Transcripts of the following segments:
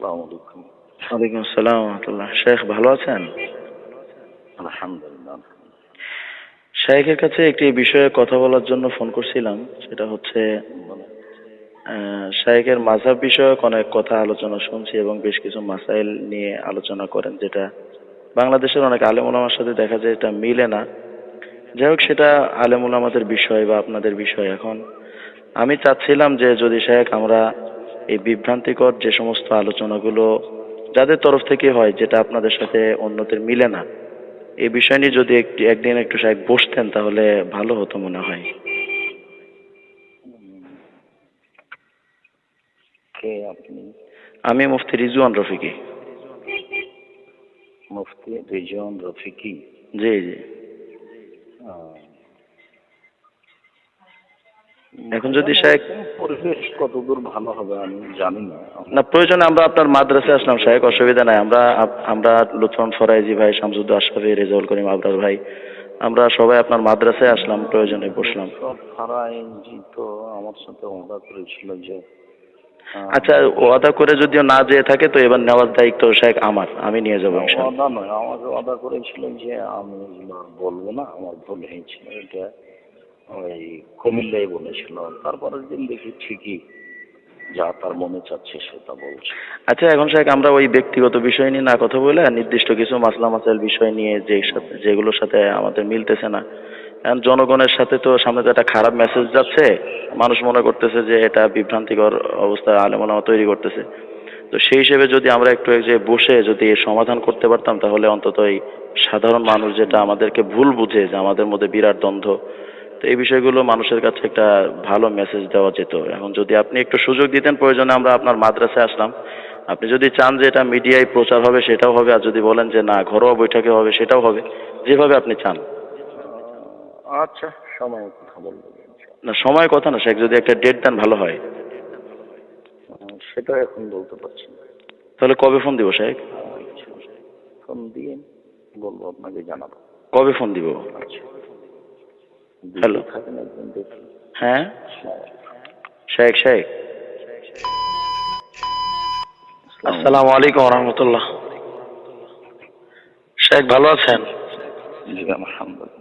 আসসালামু আলাইকুম। ওয়ালাইকুম আসসালাম রহমতুল্লাহ। শেখ ভালো আছেন? আলহামদুলিল্লাহ। শেখের কাছে একটি বিষয়ে কথা বলার জন্য ফোন করছিলাম। সেটা হচ্ছে মাঝাব বিষয়ক অনেক কথা আলোচনা শুনছি এবং বেশ কিছু মাসাইল নিয়ে আলোচনা করেন যেটা বাংলাদেশের অনেক আলেমুলামার সাথে দেখা যায় এটা মিলে না। যাই হোক সেটা আলেমুলামাদের বিষয় বা আপনাদের বিষয়। এখন আমি চাচ্ছিলাম যে যদি শেখ আমরা এই বিভ্রান্তিকর যে সমস্ত আলোচনাগুলো যাদের তরফ থেকে হয় যেটা আপনাদের সাথে অন্যদের মিলে না এই বিষয় নিয়ে যদি একটি একদিন একটু শেখ বসতেন তাহলে ভালো হতো মনে হয়। কে আপনি? আমি মুফতি রিজওয়ান রফিকি। মুফতি রিজন রফিকি। জি জি। এখন যদি শেখ পরিবেশ কতদূর ভালো হবে আমি জানি না। না প্রয়োজনে আমরা আপনার মাদ্রাসায় আসলাম শেখ অসুবিধা নাই। আমরা আমরা লুৎফন ফরাইজি ভাই শামসুদ্দো আশরাফি রেজাউল করিম আবরার ভাই আমরা সবাই আপনার মাদ্রাসায় আসলাম প্রয়োজনে বসলাম। ফারাইজি তো আমার সাথে ওয়াদা করেছিল যে আচ্ছা ওয়াদা করে যদিও না যেয়ে থাকে তো এবার নেওয়ার দায়িত্ব শেখ আমার আমি নিয়ে যাব ওয়াদা নয় আমাকে ওয়াদা করেছিল যে আমি বলব না আমার ভুল হয়েছিল এটা ওই কুমিল্লাই বলেছিল, তারপরের দিন দেখি ঠিকই যা তার মনে চাচ্ছে সেটা বলছে। আচ্ছা এখন শেখ আমরা ওই ব্যক্তিগত বিষয় নিয়ে না কথা বলে নির্দিষ্ট কিছু মাসলা মাসাইল বিষয় নিয়ে যে সাথে যেগুলোর সাথে আমাদের মিলতেছে না, এখন জনগণের সাথে তো সামনে তো একটা খারাপ মেসেজ যাচ্ছে। মানুষ মনে করতেছে যে এটা বিভ্রান্তিকর অবস্থা আলেমোলামা তৈরি করতেছে। তো সেই হিসেবে যদি আমরা একটু যে বসে যদি এর সমাধান করতে পারতাম, তাহলে অন্তত এই সাধারণ মানুষ যেটা আমাদেরকে ভুল বুঝে যে আমাদের মধ্যে বিরাট দ্বন্দ্ব তো এই বিষয়গুলো মানুষের কাছে একটা ভালো মেসেজ দেওয়া যেত। এখন যদি আপনি একটু সুযোগ দিতেন প্রয়োজনে আমরা আপনার মাদ্রাসায় আসলাম। আপনি যদি চান যে এটা মিডিয়ায় প্রচার হবে সেটাও হবে। আর যদি বলেন যে না ঘরোয়া বৈঠকে হবে সেটাও হবে। যেভাবে আপনি চান। আচ্ছা সময় কথা বলব না সময় কথা না শেখ যদি একটা ডেট দেন ভালো হয়। সেটা এখন বলতে পারছি না। তাহলে কবে ফোন দিব শেখ? ফোন দিয়ে বলব আপনাকে জানাব। কবে ফোন দিব? আচ্ছা। হ্যালো। দেখি। হ্যাঁ? শেখ শেখ। আসসালামু আলাইকুম। রহমতুল্লাহ। শেখ ভালো আছেন? জি আলহামদুলিল্লাহ।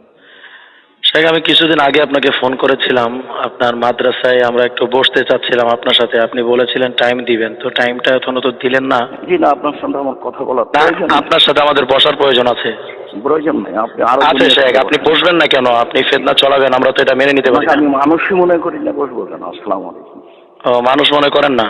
শেখ আমি কিছুদিন আগে আপনাকে ফোন করেছিলাম। আপনার মাদ্রাসায় আমরা একটু বসতে চাচ্ছিলাম আপনার সাথে। আপনি বলেছিলেন টাইম দিবেন। তো টাইমটা এখনও তো দিলেন না। জি না আপনার সাথে আমার কথা প্রয়োজন আপনার সাথে আমাদের বসার প্রয়োজন আছে। প্রয়োজন নেই আপনি আরও আছে শেখ আপনি বসবেন না কেন? আপনি ফেতনা চলাবেন আমরা তো এটা মেনে নিতে পারি আমি মানুষই মনে করি না বসবো কেন? আসসালামু আলাইকুম। ও মানুষ মনে করেন না?